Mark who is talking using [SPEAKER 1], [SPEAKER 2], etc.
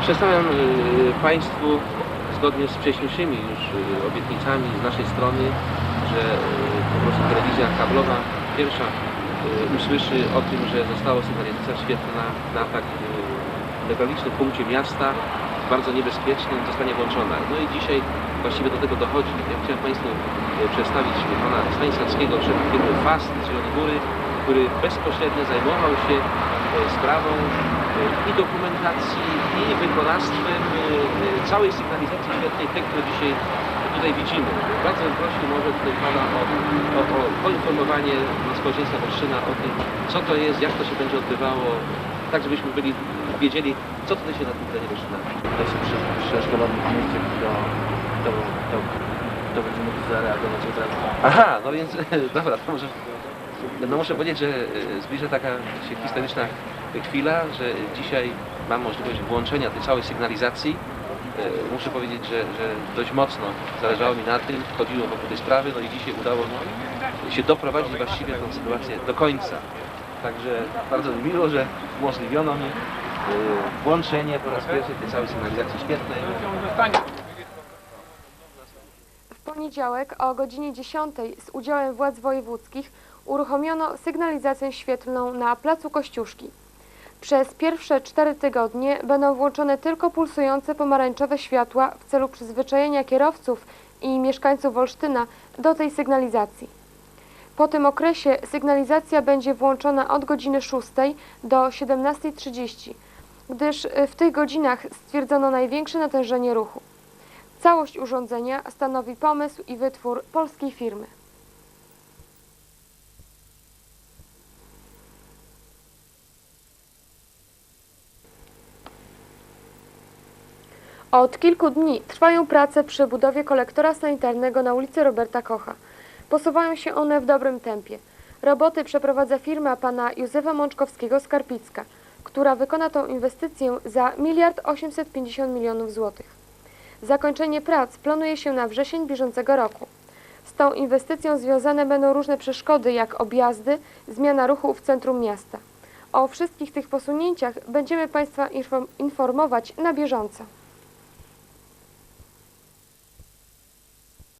[SPEAKER 1] Przedstawiam y, Państwu zgodnie z wcześniejszymi już y, obietnicami z naszej strony, że y, po prostu telewizja kablowa pierwsza usłyszy o tym, że została sygnalizacja świetlna na tak y, newralgicznym punkcie miasta, bardzo niebezpiecznym, zostanie włączona. No i dzisiaj właściwie do tego dochodzi. Ja chciałem Państwu przedstawić pana Stanisławskiego, szefa firmy FAST z Zielonej Góry, który bezpośrednio zajmował się sprawą i dokumentacji, i wykonawstwem y, y, całej sygnalizacji świetnej, tej, którą dzisiaj tutaj widzimy. Bardzo bym prosił może tutaj Pana o, o, o poinformowanie społeczeństwa Wolsztyna o tym, co to jest, jak to się będzie odbywało, tak żebyśmy byli, wiedzieli, co tutaj się na tym terenie Wolsztyna.
[SPEAKER 2] To się prze- przeszkolony w mieście, kto, kto, kto, kto będzie mógł zareagować od razu.
[SPEAKER 1] Aha, no więc dobra, to może. No muszę powiedzieć, że e, zbliża taka się historyczna chwila, że dzisiaj mam możliwość włączenia tej całej sygnalizacji. E, Muszę powiedzieć, że, że dość mocno zależało mi na tym, chodziło wokół tej sprawy, no i dzisiaj udało mi się doprowadzić właściwie tę sytuację do końca. Także bardzo mi miło, że umożliwiono mi e, włączenie po raz pierwszy tej całej sygnalizacji świetnej.
[SPEAKER 3] W poniedziałek o godzinie 10 z udziałem władz wojewódzkich uruchomiono sygnalizację świetlną na Placu Kościuszki. Przez pierwsze cztery tygodnie będą włączone tylko pulsujące pomarańczowe światła w celu przyzwyczajenia kierowców i mieszkańców Wolsztyna do tej sygnalizacji. Po tym okresie sygnalizacja będzie włączona od godziny 6 do 17.30, gdyż y, w tych godzinach stwierdzono największe natężenie ruchu. Całość urządzenia stanowi pomysł i wytwór polskiej firmy. Od kilku dni trwają prace przy budowie kolektora sanitarnego na ulicy Roberta Kocha. Posuwają się one w dobrym tempie. Roboty przeprowadza firma pana Józefa Mączkowskiego z Karpicka, która wykona tą inwestycję za miliard 850 milionów złotych. Zakończenie prac planuje się na wrzesień bieżącego roku. Z tą inwestycją związane będą różne przeszkody, jak objazdy, zmiana ruchu w centrum miasta. O wszystkich tych posunięciach będziemy Państwa inform- informować na bieżąco.